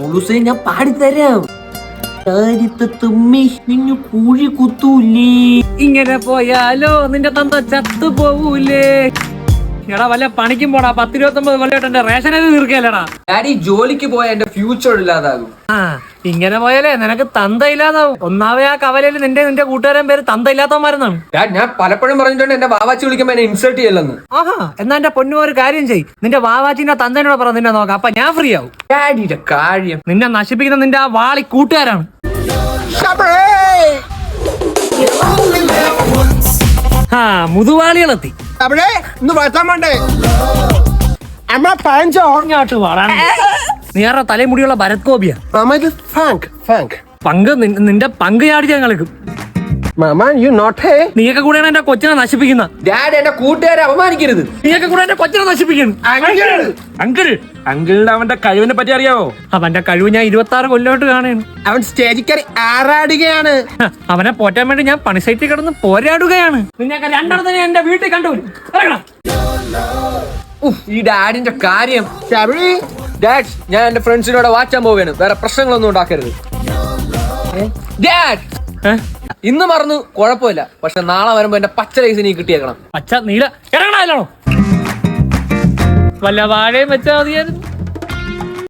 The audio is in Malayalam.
മുളുസേ ഞാൻ പാടിത്തരാം തുമ്മി നിന്നു കുഴി കുത്തൂലേ. ഇങ്ങനെ പോയാലോ? നിന്റെ തന്ത ചത്തു പോവൂലേ. എടാ വല്ല പണിക്കും പോടാ. പത്തിരുപത്തൊമ്പത് കൊല്ലമായിട്ട് എന്റെ റേഷൻ അരി തീർക്കലടാ. ഡാഡി ജോലിക്ക് പോയ എന്റെ ഫ്യൂച്ചർ ഇല്ലാതാകും. ഇങ്ങനെ പോയാലേ നിനക്ക് തന്ത ഇല്ലാതാവും ഒന്നാമേ ആ കവലയിൽ നിന്റെ നിന്റെ കൂട്ടുകാരൻ പേര് തന്ത ഇല്ലാത്തവന്മാരെന്നാണ് ഞാൻ പലപ്പോഴും പറഞ്ഞിട്ടുണ്ട് എന്റെ വാവാച്ചി വിളിക്കുമ്പോ എന്നെ ഇൻസൾട്ട് ചെയ്യല്ലെന്ന്. ആഹാ എന്നാ എന്റെ പൊന്നു ഒരു കാര്യം ചെയ് നിന്റെ വാവാച്ചിന്റെ തന്തനോട് പറ നിന്നെ നോക്കാം. അപ്പൊ ഞാൻ ഫ്രീ ആവും. ഡാഡിയുടെ കാര്യം. നിന്നെ നശിപ്പിക്കുന്ന നിന്റെ ആ വാളി കൂട്ടുകാരാണ്. ആ മുതുവാളികളെത്തി. അവിടെ ഇന്ന് വളർത്താൻ വേണ്ടേ? അമ്മ പാഞ്ചോ? ഇങ്ങോട്ട് വളാൻ നീ ആരുടെ തലമുടിയുള്ള ഭരത് ഗോപിയ. മാമ ഇത് ഫാങ്ക് ഫാങ്ക് പങ്ക് നിൻ- നിന്റെ പങ്ക് ചാടി ഞാൻ കളിക്കും മാമ യു നോട്ട് ഹേ നീയൊക്കെ കൂടെയാണ് എന്റെ കൊച്ചിനെ നശിപ്പിക്കുന്ന. ഡാഡ് എന്റെ കൂട്ടുകാരെ അപമാനിക്കരുത്. നീയൊക്കെ കൂടെ എന്റെ കൊച്ചിനെ നശിപ്പിക്കുന്നു. അങ്കിൾ അങ്കിളിന് അവന്റെ കഴിവിനെ പറ്റി അറിയാവോ? അവന്റെ കഴിവ് ഞാൻ ഇരുപത്തി ആറ് കൊല്ലോട്ട് കാണുകയാണ്. അവൻ സ്റ്റേജിൽ കയറി ആറാടുകയാണ്. ഹ, അവനെ പോറ്റാൻ വേണ്ടി ഞാൻ പണിസൈറ്റിൽ കിടന്ന് പോരാടുകയാണ്. നിന്നൊക്കെ രണ്ടെണ്ണത്തിന് എന്റെ വീട്ടിൽ കണ്ടുപോലും ഉഫ്, ഈ ഡാഡിന്റെ കാര്യം. ശബരി ഡാഡ് ഞാൻ എന്റെ ഫ്രണ്ട്സിനോട് വാച്ചാൻ പോവുകയാണ്. വേറെ പ്രശ്നങ്ങളൊന്നും ഉണ്ടാക്കരുത്. ഡാഡ്? ഇന്ന് മറന്നു കുഴപ്പമില്ല. പക്ഷെ നാളെ വരുമ്പോ എന്റെ പച്ച ലൈസ് നീ കിട്ടിയേക്കണം. പച്ച നീല. ഇറങ്ങണല്ലോ വല്ല വാഴയും വെച്ചാൽ മതിയായിരുന്നു.